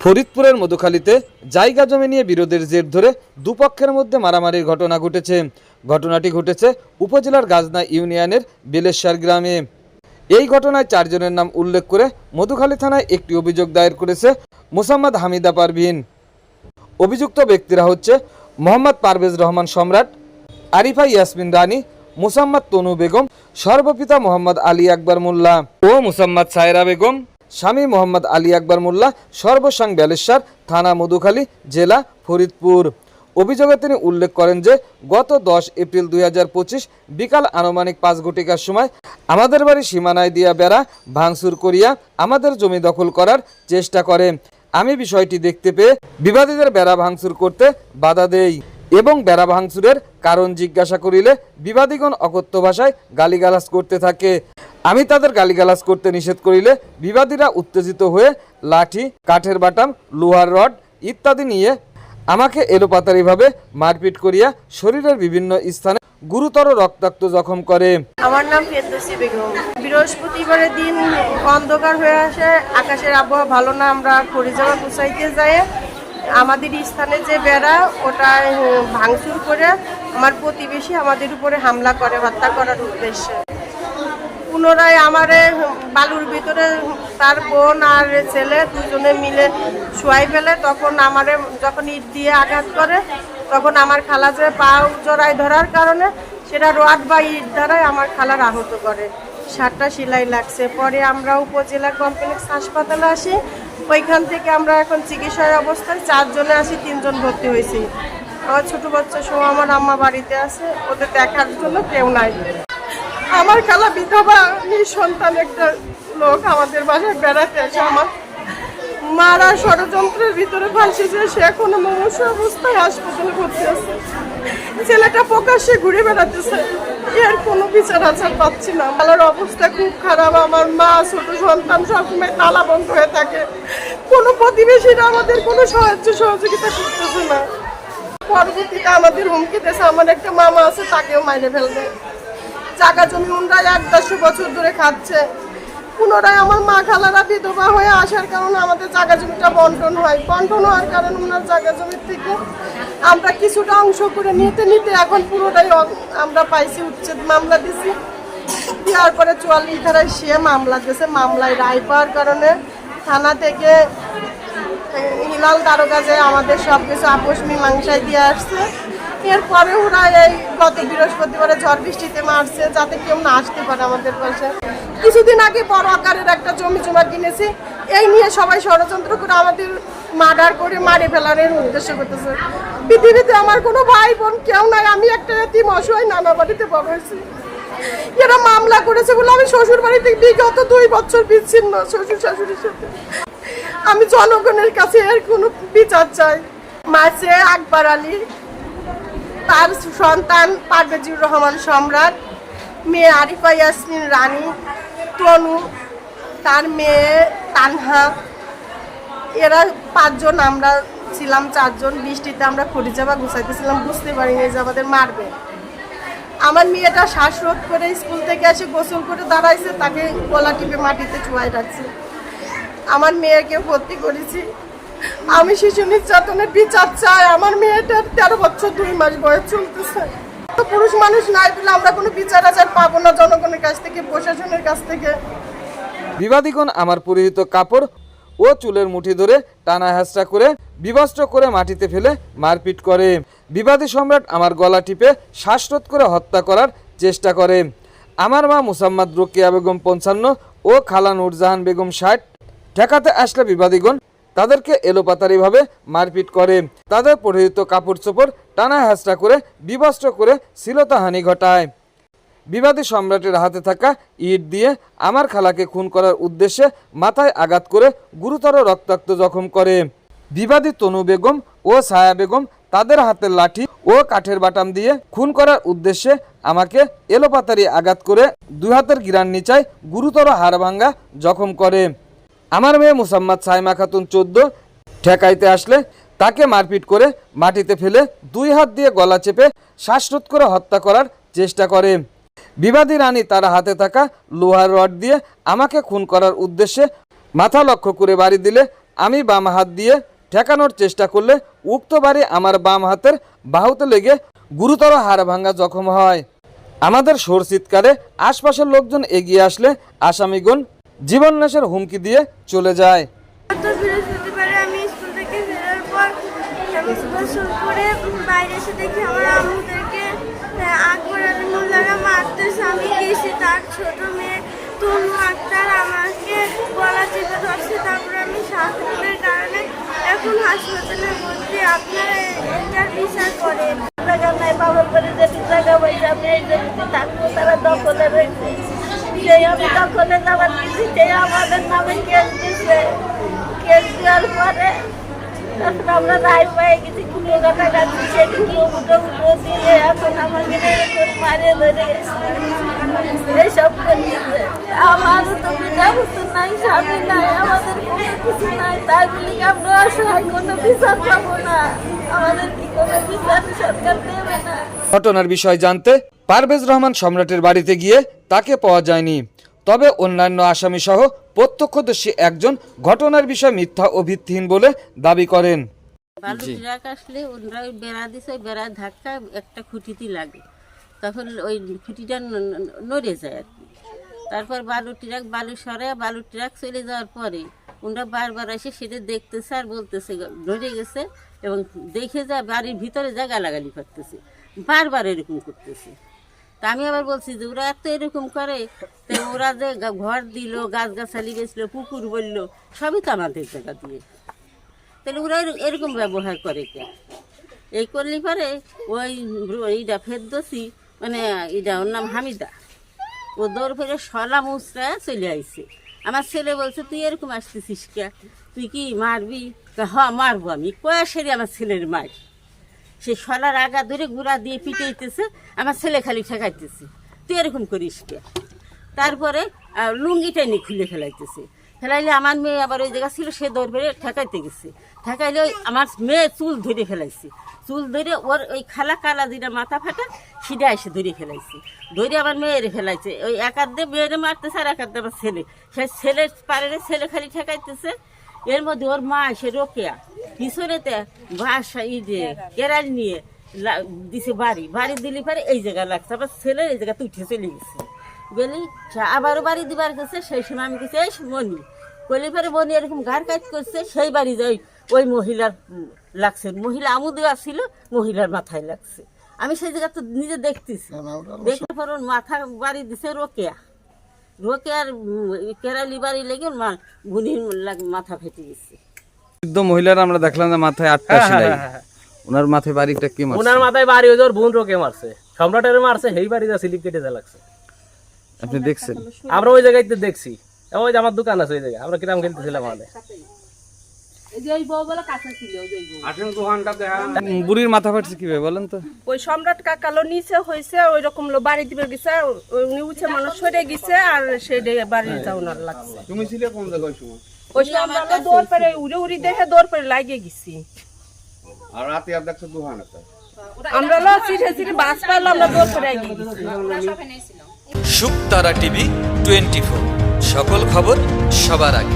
ফরিদপুরের মধুখালীতে জায়গা জমি নিয়ে বিরোধের জের ধরে দুপক্ষের মধ্যে মারামারির ঘটনা ঘটেছে। ঘটনাটি ঘটেছে উপজেলার গাজনা ইউনিয়নের বেলেশ্বর গ্রামে। এই ঘটনায় চারজনের নাম উল্লেখ করে মধুখালী থানায় একটি অভিযোগ দায়ের করেছে মোসাম্মদ হামিদা পারভিন। অভিযুক্ত ব্যক্তিরা হচ্ছে মোহাম্মদ পারভেজ রহমান সম্রাট, আরিফা ইয়াসমিন রানী, মুসাম্মদ তনু বেগম, সর্বপিতা মোহাম্মদ আলী আকবর মোল্লা ও মুসাম্মদ সায়রা বেগম। স্বামী মোহাম্মদ আলী আকবর মোল্লা, সর্বসাং ব্যালেশ্বর, থানা মধুখালী, জেলা ফরিদপুর। অভিযোগে তিনি উল্লেখ করেন যে, গত দশ এপ্রিল দুই হাজার পঁচিশ বিকাল আনুমানিক পাঁচ ঘটিকার সময় আমাদের বাড়ি সীমানায় দিয়া বেড়া ভাঙচুর করিয়া আমাদের জমি দখল করার চেষ্টা করে। আমি বিষয়টি দেখতে পেয়ে বিবাদীদের বেড়া ভাঙচুর করতে বাধা দেই। এবং বেড়া ভাঙচুরের কারণ জিজ্ঞাসা করিলে বিবাদীগণ অকথ্য ভাষায় গালিগালাজ করতে থাকে। আমি তাদের গালিগালাজ করতে নিষেধ করিলে বিবাদীরা উত্তেজিত হয়ে লাঠি, কাঠের বাটাম, লোহার রড ইত্যাদি নিয়ে আমাকে এলোপাতারিভাবে মারপিট করিয়া শরীরের বিভিন্ন স্থানে গুরুতর রক্তাক্ত জখম করে। আমার নাম ফেরদৌসি বেগম। বৃহস্পতিবারের দিন অন্ধকার হয়ে আসে, আকাশের আবহাওয়া ভালো না, আমরা খড়িজামা গুছাইতে যাই। আমাদের স্থানে যে বেড়া, ওটা ভাঙচুর করে আমার প্রতিবেশী আমাদের উপরে হামলা করে, হত্যা করার উদ্দেশ্যে। পুনরায় আমারে বালুর ভিতরে তার বোন আর ছেলে দুজনে মিলে শুয়াই ফেলে, তখন আমারে যখন ইট দিয়ে আঘাত করে, তখন আমার খালা যে পা জড়াই ধরার কারণে সেটা রড বা ইট দ্বারাই আমার খালার আহত করে। সাতটা সেলাই লাগছে। পরে আমরা উপজেলা কমপ্লেক্স হাসপাতালে আসি। ওইখান থেকে আমরা এখন চিকিৎসার অবস্থায় চারজনে আসি তিনজন ভর্তি হয়েছি। আমার ছোট বাচ্চা সহ আমার আম্মা বাড়িতে আছে, ওদের দেখার জন্য কেউ নাই। আমার খালা বিধবা সন্তান একটা লোক আমাদের বাসায় বেড়াতে আসে আমার মারা ষড়যন্ত্রের ভিতরে ফাঁসিছে সে এখনও মমস অবস্থায় হাসপাতালে ভর্তি আছে। ছেলেটা প্রকাশ্যে ঘুরে বেড়াতেছে। এর কোনো বিচার আচার পাচ্ছি না। মালার অবস্থা খুব খারাপ। আমার মা, ছোট সন্তান সবসময় তালা বন্ধ হয়ে থাকে। কোনো প্রতিবেশীরা আমাদের কোনো সাহায্য সহযোগিতা করতেছে না। পরবর্তীতে আমাদের হুমকি দেশে আমার একটা মামা আছে, তাকেও মাইরে ফেলবে। জায়গা জমি উনরাই এক দেড়শো বছর ধরে খাচ্ছে। পুনরায় আমার মা খালারা বিধবা হয়ে আসার কারণে আমাদের জায়গা জমিটা বন্টন হয়। বন্টন হওয়ার কারণে ওনার জায়গা জমির থেকে আমরা কিছুটা অংশ করে নিতে নিতে এখন পুরোটাই আমরা পাইছি, উচ্ছেদ মামলা দিছি। দেওয়ার পরে চুয়াল্লিশ ধারায় সে মামলা দিয়েছে। মামলায় রায় পাওয়ার কারণে থানা থেকে হিলাল দারোগা যে আমাদের সব কিছু আপোষ মীমাংসায় দিয়ে আসছে। এরপরে ওরা এই গত বৃহস্পতিবারে ঝড় বৃষ্টিতে মারছে যাতে কেউ না আসতে পারে আমাদের পাশে। কিছুদিন আগে বড় আকারের একটা জমি জমা কিনেছি। এই নিয়ে সবাই ষড়যন্ত্র করে আমাদের মার্ডার করে মারে ফেলার উদ্দেশ্য করতেছে। পৃথিবীতে আমার কোনো ভাই বোন কেউ নাই, আমি একটা এতিম অসহায় নানা বাড়িতে বড় হয়েছি। এরা মামলা করেছে বলে আমি শ্বশুর বাড়িতে বিগত দুই বছর বিচ্ছিন্ন শ্বশুর শাশুড়ির সাথে। আমি জনগণের কাছে এর কোনো বিচার চাই। মাসে আকবর আলী, তার সন্তান পারভেজুর রহমান সম্রাট, মেয়ে আরিফা ইয়াসমিন রানী তনু তার মেয়ে তানহা, এরা পাঁচজন, আমরা ছিলাম চারজন, বৃষ্টিতে আমরা খড়িজামা গুছাইতেছিলাম, বুঝতে পারিনি যে আমাদের মারবে। আমার মেয়েটা শ্বাসরোধ করে স্কুল থেকে এসে গোসল করে দাঁড়াইছে, তাকে গলা টিপে মাটিতে চুয়াই রাখছে। আমার মেয়েকে ভর্তি করেছি। আমি শিশু নির্যাতনের বিচার চাই। আমার মেয়েটার তেরো বছর দুই মাস বয়স চলতেছে। তো পুরুষ মানুষ নাই বলে আমরা কোনো বিচার আচার পাবো না জনগণের কাছ থেকে, প্রশাসনের কাছ থেকে। বিবাদীগণ আমার পরিহিত কাপড় ও চুলের মুঠি ধরে টানা হেঁচড়া করে, বিবস্ত্র করে মাটিতে ফেলে মারপিট করে। বিবাদী সম্রাট আমার গলা টিপে শ্বাসরোধ করে হত্যা করার চেষ্টা করে। আমার মা মুসাম্মদ রোকেয়া বেগম পঞ্চান্ন ও খালা নুরজাহান বেগম ষাট ঠেকাতে আসলে বিবাদীগণ তাদেরকে এলোপাতারিভাবে মারপিট করে। তাদের পরিহিত কাপড় চোপড় টানা হেঁচড়া করে বিবস্ত্র করে শ্লীলতাহানি ঘটায়। বিবাদী সম্রাটের হাতে থাকা ইট দিয়ে আমার খালাকে খুন করার উদ্দেশ্যে মাথায় আঘাত করে গুরুতর রক্তাক্ত জখম করে। বিবাদী তনু বেগম ও ছায়া বেগম তাদের হাতের লাঠি ও কাঠের বাটাম দিয়ে খুন করার উদ্দেশ্যে আমাকে এলোপাতারি আঘাত করে দুই হাতের গিরান নিচায় গুরুতর হাড় ভাঙ্গা জখম করে। আমার মেয়ে মুসাম্মদ সাইমা খাতুন চোদ্দ ঠেকাইতে আসলে তাকে মারপিট করে মাটিতে ফেলে দুই হাত দিয়ে গলা চেপে শ্বাসরোধ করে হত্যা করার চেষ্টা করে। বিবাদী রানী তার হাতে থাকা লোহার রড দিয়ে আমাকে খুন করার উদ্দেশ্যে মাথা লক্ষ্য করে বাড়ি দিলে আমি বাম হাত দিয়ে ঠেকানোর চেষ্টা করলে উক্ত বাড়ি আমার বাম হাতের বাহুতে লেগে গুরুতর হাড় ভাঙ্গা জখম হয়। আমাদের সোর চিৎকারে আশপাশের লোকজন এগিয়ে আসলে আসামিগণ জীবননাশের হুমকি দিয়ে চলে যায়। গত আমি স্কুল থেকে ফেরার পর করে বাইরে এসে দেখি আমার আম্মুদেরকে আকবর আলী মোল্লারা মারতেছে আমি গেছি। তার ছোট মেয়ে তনু আক্তার আমাকে গলা চেপে ধরছে। তারপরে আমি শ্বাসরোধের কারণে এখন হাসপাতালে ভর্তি। আপনারা এটার বিচার করেন। টাকা নাই বাবার বাড়ি যেটি টাকা পয়সা আমি এই জমিতে থাকব তারা দখলে রয়েছে সেই আমি দখলে যাবার দিচ্ছি আমাদের নামে কেস দিচ্ছে কেস দেওয়ার পরে এখন আমরা রায় পায়ে গেছি কুড়িয়ে টাকা গাছি সেগুলো উঠে উঠো দিয়ে এখন আমাকে মারে ধরে। এইসব করে আমারও তো নাই স্বামী নাই আমাদের কোনো কিছু নাই তাই বলি আমরা অসহায় কোনো বিচার পাবো না আমাদের কি কোনো বিচার সরকার দেবে না ঘটনার বিষয় জানতে পারভেজ রহমান সম্রাটের বাড়িতে গিয়ে তাকে পাওয়া যায়নি। তবে অন্যান্য আসামি সহ প্রত্যক্ষদর্শী একজন ঘটনার বিষয় মিথ্যা ও ভিত্তিহীন বলে দাবি করেন। বালু ট্রাক আসলে ওরা বেড়া দিছে ওই বেড়ার ধাক্কা একটা খুঁটিতে লাগে। তখন ওই খুঁটিটা নড়ে যায় আর কি। তারপর বালু ট্রাক, বালু সরে বালু ট্রাক চলে যাওয়ার পরে ওরা বারবার এসে সেটা দেখতেছে আর বলতেছে, ধরে গেছে এবং দেখে যা বাড়ির ভিতরে জায়গা লাগালি করতেছে। বারবার এরকম করতেছে। তা আমি আবার বলছি যে ওরা এত এরকম করে, তো ওরা যে ঘর দিল গাছ গাছালি বেচলো, পুকুর বলল, সবই তো আমাদের জায়গা দিয়ে। তাহলে ওরা এর- এরকম ব্যবহার করে কে? এই করলে পরে ওই এইটা ফেরদোসি মানে এটা ওর নাম হামিদা। ও দৌড় ফেরে সলা মুসরা চলে আইছে। আমার ছেলে বলছে, তুই এরকম আসতেছিস কে? তুই কি মারবি? হ, মারবো আমি। কয়া সেরে আমার ছেলের মার। সে সলার আগা ধরে গুড়া দিয়ে পিটাইতেছে, আমার ছেলে খালি ঠেকাইতেছে। তুই এরকম করিস কে? তারপরে লুঙ্গিটা নিয়ে খুলে ফেলাইতেছে। ফেলাইলে আমার মেয়ে আবার ওই জায়গা ছিল, সে দৌড় বেড়ে ঠেকাইতে গেছে। ঠেকাইলে ওই আমার মেয়ে চুল ধরে ফেলাইছে। চুল ধরে ওর ওই খালা কালা যেটা মাথা ফাটা সেটা এসে ধরে ফেলাইছে। ধরে আমার মেয়েরে ফেলাইছে। ওই এক হাত দিয়ে মেয়েরে মারতেছে আর এক হাত দিয়ে আমার ছেলে। সে ছেলে পারে ছেলে খালি ঠেকাইতেছে। এর মধ্যে ওর মা এসে রোকেয়া। পিছনেতে বাসা ই যে কেরাল নিয়ে দিছে বাড়ি। বাড়ি দিলি পারে এই জায়গা লাগছে। আবার ছেলে এই জায়গা উঠে চলে গেছে। গেলি আবারও বাড়ি দিবার গেছে সেই সময় আমি গেছি এই মনি কলি পরে মনি এরকম ঘাড় কাজ করছে সেই বাড়ি যাই ওই মহিলার লাগছে। মহিলা আমু দেওয়া ছিল মহিলার মাথায় লাগছে। আমি সেই জায়গা তো নিজে দেখতেছি। দেখার পর ওর মাথা বাড়ি দিছে রোকেয়া। রোকেয়ার কেরালি বাড়ি লেগে গুনির মাথা ফেটে গেছে। বৃদ্ধ মহিলারা আমরা দেখলাম যে মাথায় আটটা সেলাই। ওনার মাথায় বাড়িটা কি মারছে? ওনার মাথায় বাড়ি ওই যে ওর বোন রোকে মারছে। সম্রাটের মারছে সেই বাড়িতে স্লিপ কেটে যা লাগছে। আপনি দেখছেন? আমরা ওই জায়গাতে দেখছি। ওই যে আমার দোকান আছে ওই জায়গায় আমরা কিরাম খেলতেছিলাম আমাদের বুড়ির মাথা ফাটছে কীভাবে বলেন তো? ওই সম্রাট কাকালো নিচে হয়েছে ওই রকম বাড়ি দিবে গেছে উনি উঠে মানুষ সরে গেছে আর সে বাড়ি যাওনার লাগছে। তুমি ছিলে কোন জায়গায় সময়? ওই দৌড় পেরে উড়ে উড়ি দেখে দৌড় পেরে লাগিয়ে গেছি। আর রাতে আর দেখছ দুহান একটা? আমরা লো চিঠে চিঠে বাস পাইলো আমরা দৌড় পেরে গেছি। শুকতারা টিভি টোয়েন্টি সকল খবর সবার আগে।